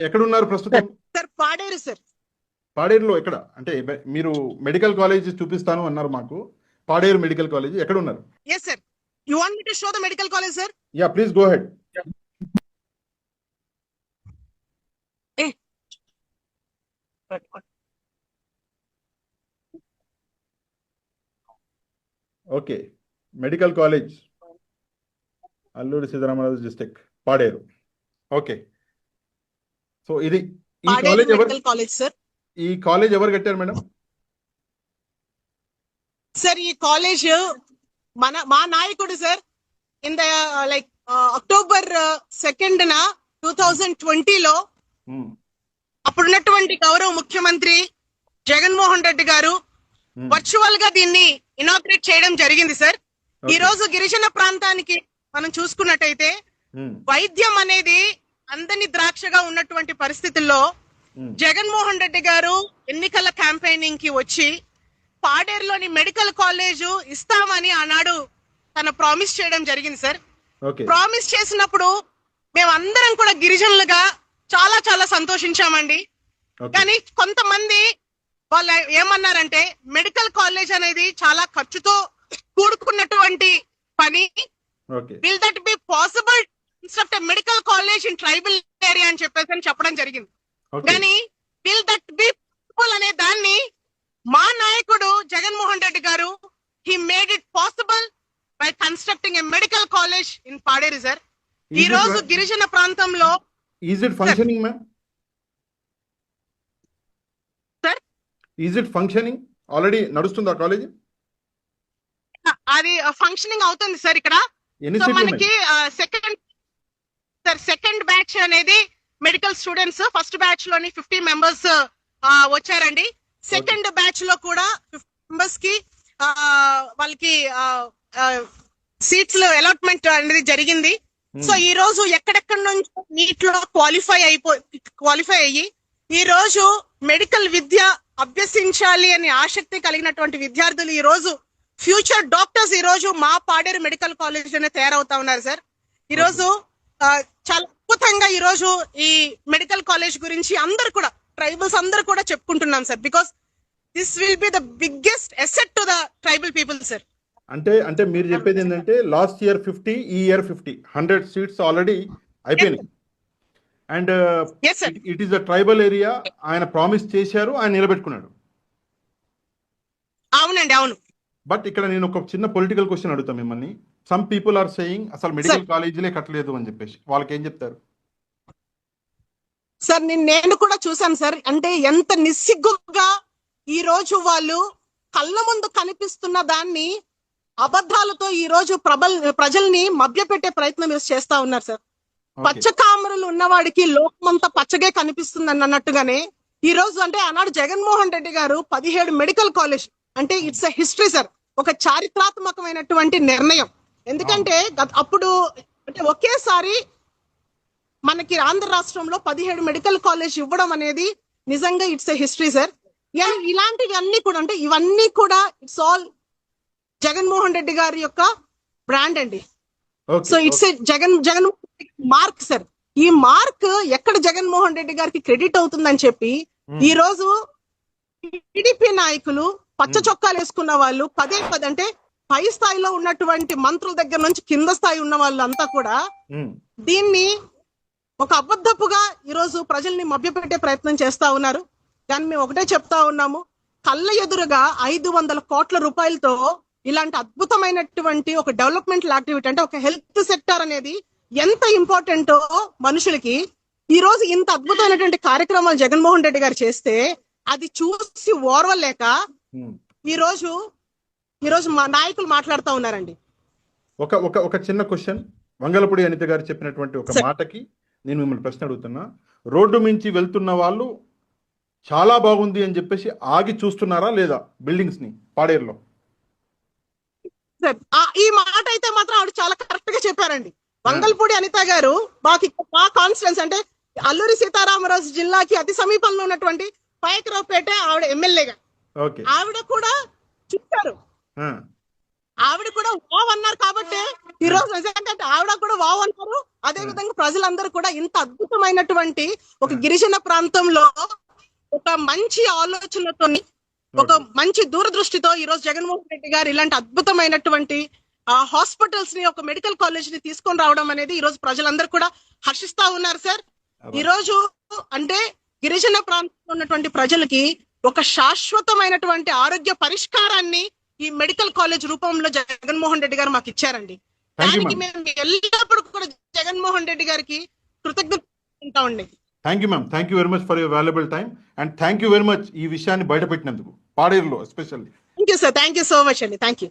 ఎక్కడ ఉన్నారు ప్రస్తుతం? Sir Paderu sir. పాడేరులో ఎక్కడ? అంటే మీరు మెడికల్ కాలేజ్ చూపిస్తాను అన్నారు మాకు. పాడేరు మెడికల్ కాలేజ్ ఎక్కడ ఉన్నారు yes sir you want me to show the medical college sir ya please go ahead okay medical college Alluri Sitaramaraju district Paderu okay so ఇది ఈ కాలేజ్ ఎవరు కాలేజ్ సార్ ఈ college ఎవరు కట్టారు మేడం సార్ ఈ college మన మా నాయకుడు sir in the like October second న టూ థౌజండ్ ట్వంటీలో Hmm. అప్పుడున్నటువంటి గౌరవ ముఖ్యమంత్రి జగన్మోహన్ రెడ్డి గారు Hmm. వర్చువల్గా దీన్ని ఇనాగ్రేట్ చేయడం జరిగింది సార్ ఈ. రోజు గిరిజన ప్రాంతానికి మనం చూసుకున్నట్టయితే Hmm. వైద్యం అనేది అందని ద్రాక్షగా ఉన్నటువంటి పరిస్థితుల్లో. జగన్మోహన్ రెడ్డి గారు ఎన్నికల క్యాంపెయినింగ్కి వచ్చి పాడేరులోని మెడికల్ కాలేజు ఇస్తామని ఆనాడు తన ప్రామిస్ చేయడం జరిగింది సార్. ప్రామిస్ చేసినప్పుడు మేమందరం కూడా గిరిజనులుగా చాలా చాలా సంతోషించామండి. కానీ కొంతమంది వాళ్ళు ఏమన్నారంటే మెడికల్ కాలేజ్ అనేది చాలా ఖర్చుతో కూడుకున్నటువంటి పని. Will that be possible instruct medical college in tribal area అని చెప్పేసి అని చెప్పడం జరిగింది. కానీ విల్ దట్ బి పాసిబుల్ అనే దాన్ని మా నాయకుడు జగన్మోహన్ రెడ్డి గారు he made it possible by constructing a medical college in Paderu sir. ఈ రోజు గిరిజన ప్రాంతంలో is it functioning ma'am sir is it functioning already నడుస్తుందా కాలేజ్ అది ఫంక్షనింగ్ అవుతుంది సార్ ఇక్కడ. మనకి సెకండ్ సార్ సెకండ్ బ్యాచ్ అనేది మెడికల్ స్టూడెంట్స్ ఫస్ట్ బ్యాచ్లోని ఫిఫ్టీ మెంబర్స్ వచ్చారండి. సెకండ్ బ్యాచ్లో కూడా ఫిఫ్టీ మెంబర్స్కి వాళ్ళకి సీట్స్ అలాట్మెంట్ అనేది జరిగింది. సో ఈ రోజు ఎక్కడెక్కడి నుంచి నీట్లో క్వాలిఫై అయిపో క్వాలిఫై అయ్యి ఈ రోజు మెడికల్ విద్య అభ్యసించాలి అని ఆసక్తి కలిగినటువంటి విద్యార్థులు ఈ రోజు ఫ్యూచర్ డాక్టర్స్ ఈ రోజు మా పాడేరు మెడికల్ కాలేజ్లోనే తయారవుతా ఉన్నారు సార్. ఈ రోజు ఆ, చాలా అద్భుతంగా ఈ రోజు ఈ మెడికల్ కాలేజ్ గురించి అందరు కూడా ట్రైబల్స్ అందరు కూడా చెప్పుకుంటున్నాం sir because this will be the biggest asset to the tribal people sir అంటే అంటే మీరు చెప్పేది ఏంటంటే లాస్ట్ ఇయర్ ఫిఫ్టీ ఈ year fifty hundred seats already అయిపోయినాయి. And it is the tribal area ఆయన ప్రామిస్ చేశారు ఆయన నిలబెట్టుకున్నాడు. అవునండి అవును. బట్ ఇక్కడ నేను ఒక చిన్న పొలిటికల్ క్వశ్చన్ అడుగుతా మిమ్మల్ని. సమ్ పీపుల్ ఆర్ సేయింగ్ అసలు మెడికల్ కాలేజీలే కట్టలేదు అని చెప్పేసి. వాళ్ళకి ఏం చెప్తారు? సార్ నేను నేను కూడా చూశాను సార్ అంటే ఎంత నిస్సిగ్గుగా ఈ రోజు వాళ్ళు కళ్ళ ముందు కనిపిస్తున్న దాన్ని అబద్ధాలతో ఈ రోజు ప్రబల్ ప్రజల్ని మభ్యపెట్టే ప్రయత్నం చేస్తా ఉన్నారు సార్ పచ్చ కామరులు ఉన్నవాడికి లోకమంతా పచ్చగే కనిపిస్తుంది అని అన్నట్టుగానే ఈ రోజు అంటే ఆనాడు జగన్మోహన్ రెడ్డి గారు పదిహేడు మెడికల్ కాలేజ్ అంటే ఇట్స్ ఎ హిస్టరీ సార్ ఒక చారిత్రాత్మకమైనటువంటి నిర్ణయం. ఎందుకంటే అప్పుడు అంటే ఒకేసారి మనకి ఆంధ్ర రాష్ట్రంలో పదిహేడు మెడికల్ కాలేజ్ ఇవ్వడం అనేది నిజంగా ఇట్స్ ఎ హిస్టరీ సార్. ఇలాంటివి అన్ని కూడా అంటే ఇవన్నీ కూడా ఇట్స్ ఆల్ జగన్మోహన్ రెడ్డి గారి యొక్క బ్రాండ్ అండి. So it's a Jagan Jagan mark sir. ఈ మార్క్ ఎక్కడ జగన్మోహన్ రెడ్డి గారికి క్రెడిట్ అవుతుందని చెప్పి ఈ రోజు టీడీపీ నాయకులు పచ్చ చొక్కాలు వేసుకున్న వాళ్ళు పదే పదే అంటే పై స్థాయిలో ఉన్నటువంటి మంత్రుల దగ్గర నుంచి కింద స్థాయి ఉన్న వాళ్ళంతా కూడా దీన్ని ఒక అబద్ధపుగా ఈరోజు ప్రజల్ని మభ్యపెట్టే ప్రయత్నం చేస్తా ఉన్నారు. కానీ మేము ఒకటే చెప్తా ఉన్నాము. కళ్ళ ఎదురుగా ఐదు వందల కోట్ల రూపాయలతో ఇలాంటి అద్భుతమైనటువంటి ఒక డెవలప్మెంట్ యాక్టివిటీ అంటే ఒక హెల్త్ సెక్టర్ అనేది ఎంత ఇంపార్టెంటో మనుషులకి ఈ రోజు ఇంత అద్భుతమైనటువంటి కార్యక్రమాలు జగన్మోహన్ రెడ్డి గారు చేస్తే అది చూసి ఓర్వలేక ఈ రోజు ఈ రోజు మా నాయకులు మాట్లాడుతూ ఉన్నారండి. ఒక ఒక ఒక చిన్న క్వశ్చన్ వంగలపూడి అనిత గారు చెప్పినటువంటి ఒక. మాటకి నేను మిమ్మల్ని ప్రశ్న అడుగుతున్నా. రోడ్డు మించి వెళ్తున్న వాళ్ళు చాలా బాగుంది అని చెప్పేసి ఆగి చూస్తున్నారా లేదా బిల్డింగ్స్ని పాడేరులో ఈ మాట అయితే మాత్రం ఆవిడ చాలా కరెక్ట్గా చెప్పారండి. వంగల్పూడి అనిత గారు మాకు మా కాన్స్టిట్యున్స్ అంటే అల్లూరి సీతారామరాజు జిల్లాకి అతి సమీపంలో ఉన్నటువంటి పాయకరావుపేట ఆవిడ ఎమ్మెల్యేగా. ఓకే. ఆవిడ కూడా చూశారు ఆవిడ కూడా వావ్ అన్నారు కాబట్టి ఈ రోజు నిజంగా ఆవిడ కూడా వావ్ అన్నారు. అదే విధంగా ప్రజలందరూ కూడా ఇంత అద్భుతమైనటువంటి ఒక గిరిజన ప్రాంతంలో ఒక మంచి ఆలోచనతో ఒక మంచి దూరదృష్టితో ఈ రోజు జగన్మోహన్ రెడ్డి గారు ఇలాంటి అద్భుతమైనటువంటి ఆ హాస్పిటల్స్ని ఒక మెడికల్ కాలేజ్ని తీసుకొని రావడం అనేది ఈ రోజు ప్రజలందరూ కూడా హర్షిస్తా ఉన్నారు సార్. ఈ రోజు అంటే గిరిజన ప్రాంతంలో ఉన్నటువంటి ప్రజలకి ఒక శాశ్వతమైనటువంటి ఆరోగ్య పరిష్కారాన్ని ఈ మెడికల్ కాలేజ్ రూపంలో జగన్మోహన్ రెడ్డి గారు మాకు ఇచ్చారండి. దానికి మేము ఎల్లప్పుడూ కూడా జగన్మోహన్ రెడ్డి గారికి కృతజ్ఞత ఉంటామండి thank you ma'am thank you very much for your valuable time and thank you very much ఈ విషయాన్ని బయటపెట్టినందుకు పాడేరులో especially thank you sir thank you so much అండి. Thank you